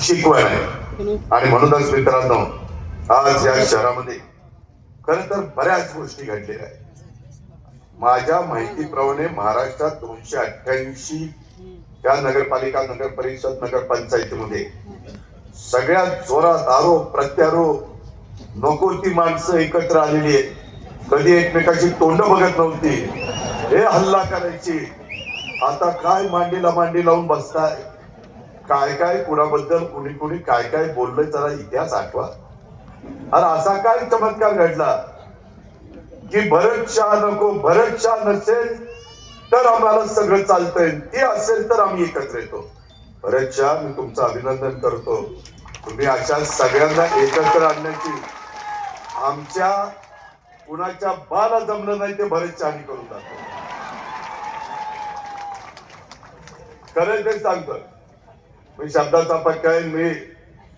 शिकवण आहे. आणि म्हणूनच मित्रांनो आज या शहरामध्ये खर तर बऱ्याच गोष्टी घडलेल्या आहेत. माझ्या माहितीप्रमाणे महाराष्ट्रात दोनशे अठ्ठ्याऐंशी त्या नगरपालिका नगर परिषद नगर पंचायतीमध्ये सगळ्यात जोरात आरोप प्रत्यारोप नको ती माणसं एकत्र आलेली आहेत. कधी एकमेकाची तोंड बघत नव्हती. हे हल्ला करायची. आता काय मांडीला मांडी लावून बसताय? काय काय कुणाबद्दल कुणी कुणी काय काय बोललंय त्याला इतिहास आठवा. अरे असा काय चमत्कार घडला की भरत शाह नको भरत शाह नसेल तर आम्हाला सगळं चालतंय. ती असेल तर आम्ही एकत्र येतो. भरत शाह मी तुमचं अभिनंदन करतो. तुम्ही अशा सगळ्यांना एकत्र आणण्याची आमच्या कुणाच्या बाला जमलं नाही ते भरत शहानी करून जातो खरं ते सांगतो मी शब्दाचा पटकाय आहे मी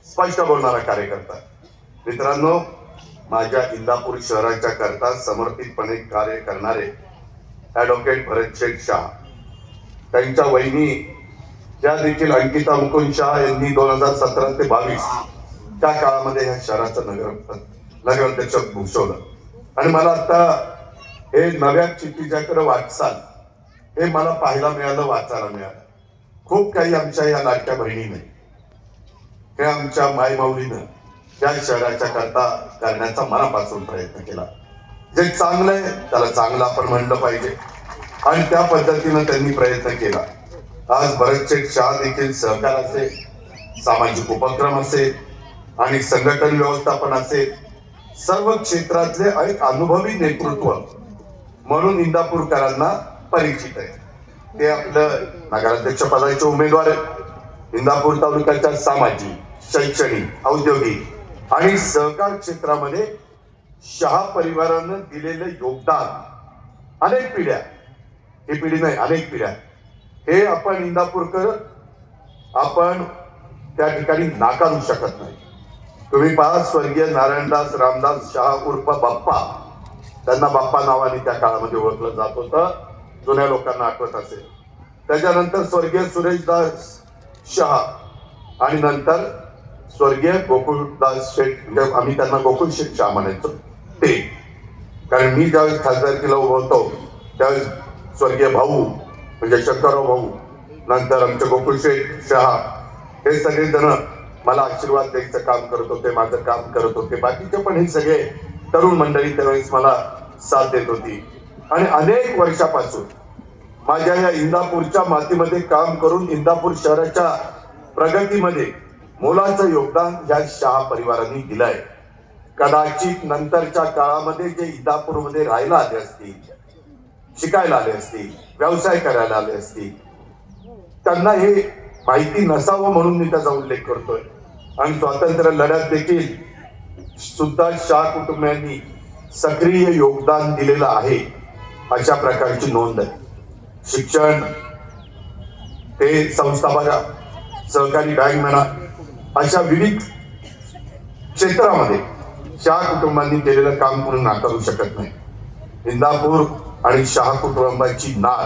स्पष्ट बोलणारा कार्यकर्ता. मित्रांनो माझ्या इंदापूर शहराच्या करता समर्पितपणे कार्य करणारे ऍडव्होकेट भरत शेख शाह त्यांच्या वहिनी ज्या देखील अंकिता मुकुंद शाह यांनी दोन हजार सतरा ते बावीस त्या काळामध्ये ह्या शहराचं नगर नगराध्यक्ष भूषवलं. आणि मला आता हे नव्या चिठ्ठीच्याकडे वाटचाल हे मला पाहायला मिळालं वाचायला मिळालं. खूप काही आमच्या या लाडक्या बहिणीने हे आमच्या मायमाऊलीनं या शहराच्या करता करण्याचा मनापासून प्रयत्न केला. जे चांगलं आहे त्याला चांगलं आपण म्हणलं पाहिजे. आणि त्या पद्धतीनं त्यांनी प्रयत्न केला. आज भरतशेठ शाह देखील सहकार असेल सामाजिक उपक्रम असेल आणि संघटन व्यवस्थापन असेल सर्व क्षेत्रातले एक अनुभवी नेतृत्व म्हणून इंदापूरकरांना परिचित आहे. ते आपलं नगराध्यक्ष पदाचे उमेदवार इंदापूर तालुक्याच्या सामाजिक शैक्षणिक औद्योगिक आणि सहकार क्षेत्रामध्ये शहा परिवारानं दिलेलं योगदान अनेक पिढ्या ही पिढी नाही अनेक पिढ्या हे आपण इंदापूरकर आपण त्या ठिकाणी नाकारू शकत नाही तुम्ही पहा स्वर्गीय नारायणदास रामदास शहा उर्फ बाप्पा त्यांना बाप्पा नावाने त्या काळामध्ये ओळखलं जात होतं जुन्या लोकांना आठवत असेल. त्याच्यानंतर स्वर्गीय सुरेशदास शहा आणि नंतर स्वर्गीय गोकुळदास शेठ म्हणजे आम्ही त्यांना गोकुळ शेठ शहा म्हणायचो ते. कारण मी ज्यावेळेस खासदारकीला उभं होतो त्यावेळेस स्वर्गीय भाऊ म्हणजे शंकरराव भाऊ नंतर आमचे गोकुळ शेठ शहा हे सगळेजण मला आशीर्वाद द्यायचं काम करत होते माझं काम करत होते. बाकीचे पण हे सगळे तरुण मंडळी त्यावेळेस मला साथ देत होती. आणि अनेक वर्षापासून माझ्या या इंदापूरच्या मातीमध्ये काम करून इंदापूर शहराच्या प्रगतीमध्ये मोलाचं योगदान या शहा परिवारांनी दिलंय. कदाचित नंतरच्या काळामध्ये जे इंदापूरमध्ये राहायला आले असतील शिकायला आले असतील व्यवसाय करायला आले असतील त्यांना हे माहिती नसावं म्हणून मी त्याचा उल्लेख करतोय. आणि स्वातंत्र्य लढ्यात देखील सुद्धा शाह कुटुंबियांनी सक्रिय योगदान दिलेलं आहे. अशा प्रकारची नोंद आहे. शिक्षण ते संस्था सहकारी बँक म्हणा अशा विविध क्षेत्रामध्ये शाह कुटुंबांनी केलेलं काम कोणी नाकारू शकत नाही. इंदापूर आणि शाह कुटुंबाची नाळ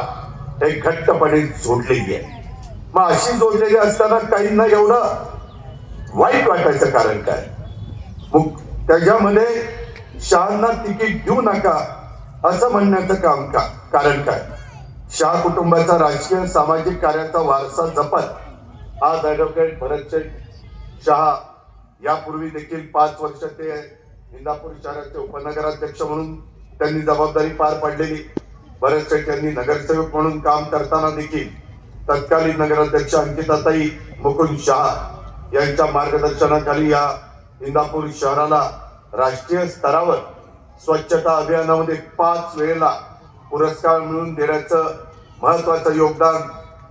हे घट्टपणे जोडलेली आहे. मग अशी जोडलेली असताना काहींना एवढं वाईट वाटायचं कारण काय? मग त्याच्यामध्ये शहांना तिकीट देऊ नका असं म्हणण्याचं काम का? कारण काय? शाह कुटुंबाचा राजकीय सामाजिक कार्याचा वारसा जपत आज ऍडव्होकेट भरतशेठ शहा यापूर्वी देखील पाच वर्ष ते इंदापूर शहराचे उपनगराध्यक्ष म्हणून त्यांनी जबाबदारी पार पाडलेली. भरत शेठ यांनी नगरसेवक म्हणून काम करताना देखील तत्कालीन नगराध्यक्ष अंकिताताई मुकुंद शहा यांच्या मार्गदर्शनाखाली या इंदापूर शहराला राष्ट्रीय स्तरावर स्वच्छता अभियानामध्ये पाच वेळेला पुरस्कार मिळवून देण्याचं महत्वाचं योगदान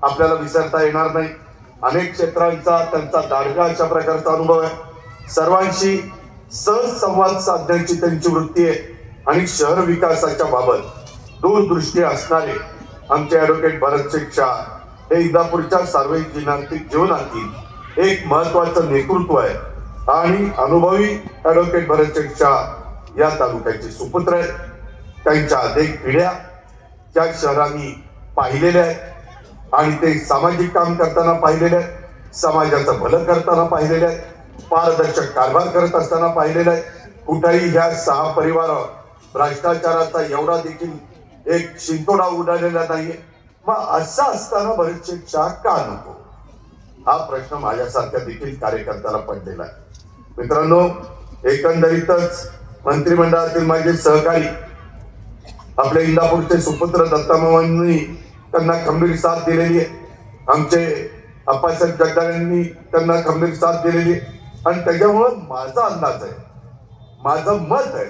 आपल्याला विसरता येणार नाही. अनेक क्षेत्रांचा त्यांचा दाडगा अशा प्रकारचा अनुभव आहे. सर्वांशी सहज संवाद साधण्याची त्यांची वृत्ती आहे आणि शहर विकासाच्या बाबत दूरदृष्टी असणारे आमचे ऍडव्होकेट भरत शिक्षा हे इंदापूरच्या सार्वजनिक जीवनातील एक महत्वाचं नेतृत्व आहे. आणि अनुभवी ऍडव्होकेट भरत शिक्षा या तालुक्याचे सुपुत्र आहेत. त्यांच्या अनेक पिढ्या त्या शहरांनी पाहिलेल्या आहेत. आणि ते सामाजिक काम करताना पाहिलेले आहेत. समाजाचं भलं करताना पाहिलेले आहे पारदर्शक कारभार करत असताना पाहिलेलं आहे कुठेही ह्या सहा परिवारावर भ्रष्टाचाराचा एवढा देखील एक शिंतोडा उडालेला नाहीये. मग असं असताना बरेचसे शाह का नको? हा प्रश्न माझ्यासारख्या देखील कार्यकर्त्याला पडलेला आहे. मित्रांनो एकंदरीतच मंत्रिमंडळातील माझे सहकारी आपल्या इंदापूरचे सुपुत्र दत्तामावांनी त्यांना खंबीर साथ दिलेली आहे. आमचे अप्पासाहेब जगदाळेंनी त्यांना खंबीर साथ दिलेली आणि त्याच्यामुळं माझा अंदाज आहे माझं मत आहे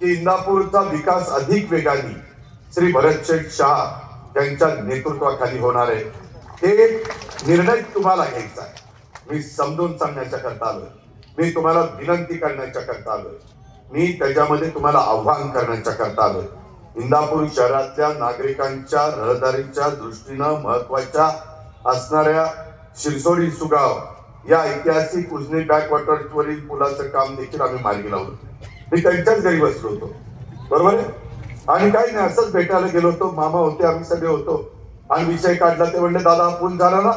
की इंदापूरचा विकास अधिक वेगाने श्री भरतशेठ शाह यांच्या नेतृत्वाखाली होणार आहे. हे निर्णय तुम्हाला घ्यायचा आहे. मी समजून सांगण्याच्या करता आलोय. मी तुम्हाला विनंती करण्याच्या करता आलोय. मी त्याच्यामध्ये तुम्हाला आव्हान करण्याच्या करता आलोय. इंदापूर शहरातल्या नागरिकांच्या रहदारीच्या दृष्टीनं महत्त्वाच्या असणाऱ्या शिरसोडी सुगाव या ऐतिहासिक उजनी बॅकवॉटर्सवरील पुलाचं काम देखील आम्ही मार्गी लावलं. मी त्यांच्याच घरी बसलो होतो. बरोबर आहे? आणि काही नाही असंच भेटायला गेलो होतो. मामा होते आम्ही सगळे होतो. आणि विषय काढला ते म्हणले दादा पूल झाला ना?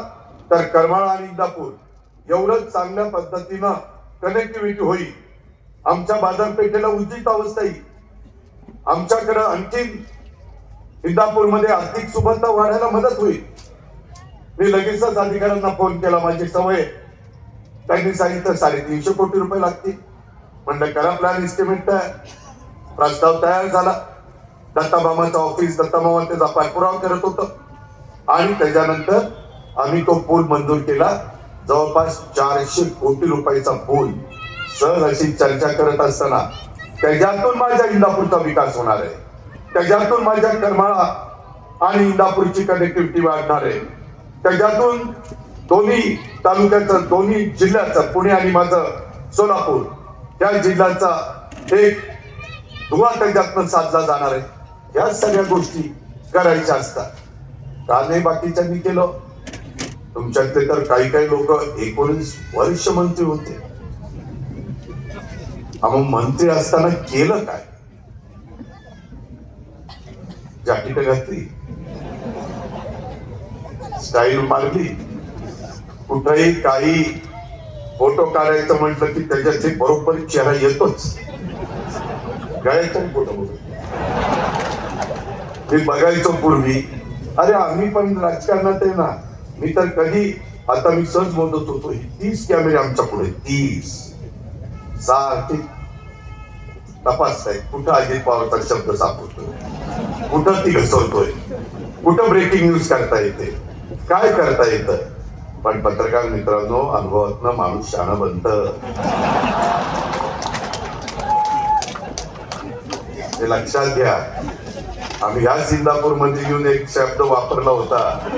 तर करमाळा आणि इंदापूर एवढंच चांगल्या पद्धतीनं कनेक्टिव्हिटी होईल. आमच्या बाजारपेठेला उचित अवस्था येईल आमच्याकडं आणखी इंदापूरमध्ये आर्थिक सुबत्ता वाढायला मदत होईल. मी लगेचच अधिकाऱ्यांना फोन केला माझी सवय आहे. त्यांनी सांगितलं साडेतीनशे कोटी रुपये लागतील. म्हणलं करा प्लॅन इस्टिमेट तयार. प्रस्ताव तयार झाला. दत्तामामाचं ऑफिस दत्तामामा त्याचा पाठपुरावा करत होतं. आणि त्याच्यानंतर आम्ही तो पूल मंजूर केला. जवळपास चारशे कोटी रुपयाचा पूल. सहज अशी चर्चा करत असताना त्याच्यातून माझ्या इंदापूरचा विकास होणार आहे. त्याच्यातून माझ्या करमाळा आणि इंदापूरची कनेक्टिव्हिटी वाढणार आहे. त्याच्यातून दोन्ही तालुक्याचं दोन्ही जिल्ह्याचं पुणे आणि माझं सोलापूर या जिल्ह्याचा एक धुवा त्याच्यातनं साधला जाणार आहे. या सगळ्या गोष्टी करायच्या असतात. का नाही बाकीच्यांनी केलं? तुमच्यातले तर काही काही लोक एकोणीस वर्ष मंत्री होते. आम्ही मग मंत्री असताना केलं काय? जाकीट घातली स्टाईल मारली. कुठेही काही फोटो काढायचं म्हटलं की त्याच्यात ते बरोबर चेहरा येतोच. गळ्याचा फोटो बघू मी बघायचो पूर्वी. अरे आम्ही पण राजकारणात आहे ना. मी तर कधी आता मी सहज बोलत होतो तीस कॅमेरे आमच्या पुढे तीस सांग तपास आहे कुठं अजित पवारचा शब्द सापडतोय. कुठं ती घसरतोय? कुठं ब्रेकिंग न्यूज करता येते? काय करता येतं? पण पत्रकार मित्रांनो अनुभवातनं माणूस शाणं बनत. हे लक्षात घ्या. आम्ही ह्या सिंदापूरमध्ये येऊन एक शब्द वापरला होता.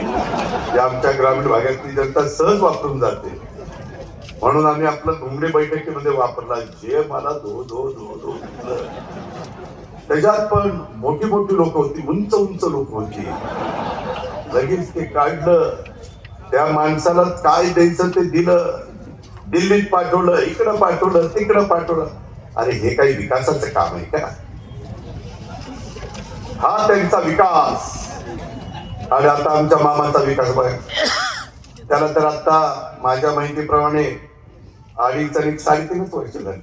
जे आमच्या ग्रामीण भागातली जनता सहज वापरून जाते. म्हणून आम्ही आपलं घुमडे बैठकीमध्ये वापरला. जे मला धो धो धो धो त्याच्यात पण मोठी मोठी लोक होती उंच उंच लोक होती. लगेच ते काढलं. त्या माणसाला काय द्यायचं ते दिलं. दिल्लीत पाठवलं इकडं पाठवलं तिकडं पाठवलं. अरे हे काही विकासाचं काम आहे का? हा त्यांचा विकास. आणि आता आमच्या मामाचा विकास बघा. त्याला तर आता माझ्या माहितीप्रमाणे आणि साडेतीनच वर्ष झाली.